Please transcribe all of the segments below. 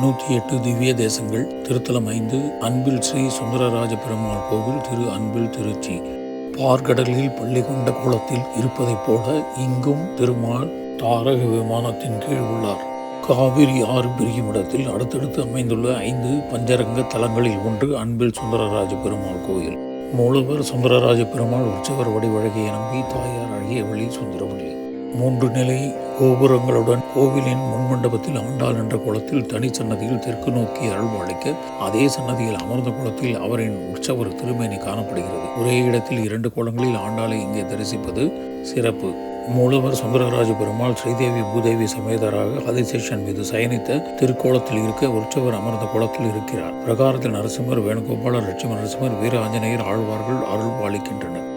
நூற்றி எட்டு திவ்ய தேசங்கள் திருத்தலம் ஐந்து அன்பில் ஸ்ரீ சுந்தரராஜ பெருமாள் கோவில் திரு அன்பில் திருச்சி. பார்கடலில் பள்ளி கொண்ட குளத்தில் இருப்பதைப் போல இங்கும் திருமால் தாரக விமானத்தின் கீழ் உள்ளார். காவிரி ஆறு பிரியும் இடத்தில் அடுத்தடுத்து அமைந்துள்ள ஐந்து பஞ்சரங்க தலங்களில் ஒன்று அன்பில் சுந்தரராஜ பெருமாள் கோயில். மூலவர் சுந்தரராஜ பெருமாள் உற்சவர் வடிவழகியை நம்பி தாயார் அழகியவழி சுந்தரவழி மூன்று நிலை கோபுரங்களுடன் கோவிலின் முன்மண்டபத்தில் ஆண்டாள் என்ற குளத்தில் தனி சன்னதியில் தெற்கு நோக்கி அருள்வாளிக்க அதே சன்னதியில் அமர்ந்த குளத்தில் அவரின் உற்சவர் திருமேனி காணப்படுகிறது. ஒரே இடத்தில் இரண்டு குளங்களில் ஆண்டாளை இங்கே தரிசிப்பது சிறப்பு. மூலவர் சுந்தரராஜ பெருமாள் ஸ்ரீதேவி பூதேவி சமேதராக ஆதிசேஷன் மீது சயனித்த திருக்கோலத்தில் இருக்க உற்சவர் அமர்ந்த குளத்தில் இருக்கிறார். பிரகாரத்தில் நரசிம்மர் வேணுகோபாலர் லட்சுமி நரசிம்மர் வீர ஆஞ்சநேயர் ஆழ்வார்கள் அருள் பாலிக்கின்றனர்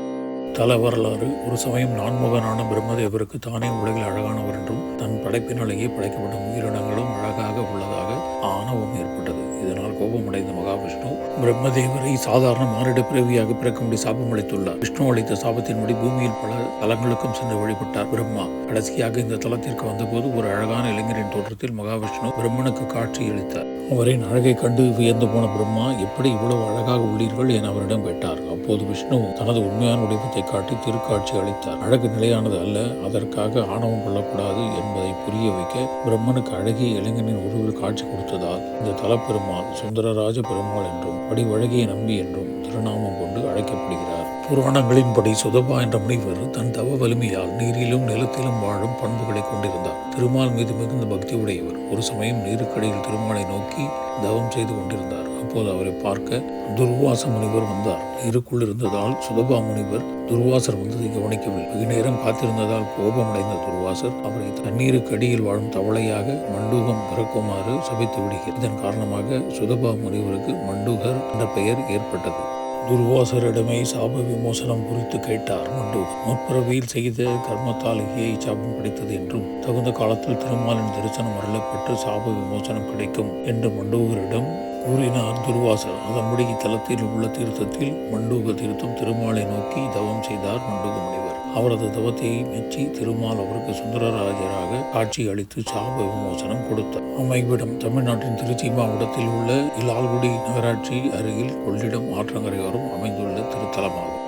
தல வரலாறு ஒரு சமயம் நான்முகனான பிரம்மதேவருக்கு தானே உலகில் அழகானவர் என்றும் தன் படைப்பினாலேயே படைக்கப்படும் உயிரினங்களும் அழகாக உள்ளதாக ஆணவம் ஏற்பட்டது. இதனால் கோபமடைந்த மகாவிஷ்ணு பிரம்மதேவரை சாதாரண மாறிட பிறவியாக பிறக்கும்படி சாபம் அளித்துள்ளார். விஷ்ணு அளித்த சாபத்தின்படி பூமியில் பல தலங்களுக்கும் சென்று வழிபட்டார் பிரம்மா. கடைசியாக இந்த தலத்திற்கு வந்தபோது ஒரு அழகான இளைஞரின் தோற்றத்தில் மகாவிஷ்ணு பிரம்மனுக்கு காட்சி அளித்தார் அவரின் அழகை கண்டு வியந்து போன பிரம்மா எப்படி இவ்வளவு அழகாக உள்ளீர்கள் என அவரிடம் கேட்டார். அப்போது விஷ்ணு தனது உண்மையான வடிவத்தை காட்டி திருக்காட்சி அளித்தார். அழகு நிலையானது அல்ல அதற்காக ஆணவம் கொள்ளக்கூடாது என்பதை புரிய வைக்க பிரம்மனுக்கு அழகிய இளைஞனின் உருவில் காட்சி கொடுத்ததால் இந்த தலப்பெருமாள் சுந்தரராஜ பெருமாள் என்றும் வடிவழகிய நம்பி என்றும் திருநாமம் கொண்டு அழைக்கப்படுகிறார். புராணங்களின்படி சுதபா என்ற முனிவர் தன் தவ வலிமையால் நீரிலும் நிலத்திலும் வாழும் பண்புகளை கொண்டிருந்தார். திருமால் மீது மிகுந்த பக்தி உடையவர் ஒரு சமயம் நீருக்கடியில் திருமாலை நோக்கி தவம் செய்து கொண்டிருந்தார். அப்போது அவரை பார்க்க துர்வாச முனிவர் வந்தார். நீருக்குள் இருந்ததால் சுதபா முனிவர் துர்வாசர் வந்ததை கவனிக்கவில்லை. வெகு நேரம் காத்திருந்ததால் கோபமடைந்த துர்வாசர் அவரை தண்ணீருக்கு அடியில் வாழும் தவளையாக மண்டூகம் பிறக்குமாறு சபித்து விடுகிறார். இதன் காரணமாக சுதபா முனிவருக்கு மண்டூகர் என்ற பெயர் ஏற்பட்டது. துர்வாசரிடமே சாப விமோசனம் குறித்து கேட்டார். மண்டு முற்பிறவியில் செய்த கர்மத்தாலேயே சாபம் கிடைத்தது என்றும் தகுந்த காலத்தில் திருமாலின் தரிசனம் அருளப்பட்டு சாப விமோசனம் கிடைக்கும் என்று மண்டூகரிடம் கூறினார் துர்வாசர். அதன்படி இத்தலத்தில் உள்ள தீர்த்தத்தில் மண்டூக தீர்த்தம் திருமாலை நோக்கி தவம் செய்தார் மண்டூக முனிவர் அவரது தவத்தையை மெச்சி திருமால் அவருக்கு சுந்தரராஜராக காட்சி அளித்து சாப விமோசனம் கொடுத்தார். அமைவிடம் தமிழ்நாட்டின் திருச்சி மாவட்டத்தில் உள்ள இலால்குடி நகராட்சி அருகில் கொள்ளிடம் ஆற்றங்கரையோரம் அமைந்துள்ள திருத்தலமாகும்.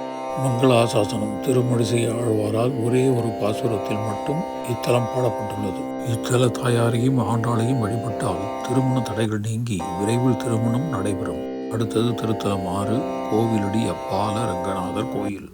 மங்களாசாசனம் திருமணிசை ஆழ்வாரால் ஒரே ஒரு பாசுரத்தில் மட்டும் இத்தலம் பாடப்பட்டுள்ளது. இத்தல தாயாரையும் ஆண்டாளையும் வழிபட்டால் திருமண தடைகள் நீங்கி விரைவில் திருமணம் நடைபெறும். அடுத்தது திருத்தலம் ஆறு கோவிலடி அப்பால ரங்கநாதர் கோயில்.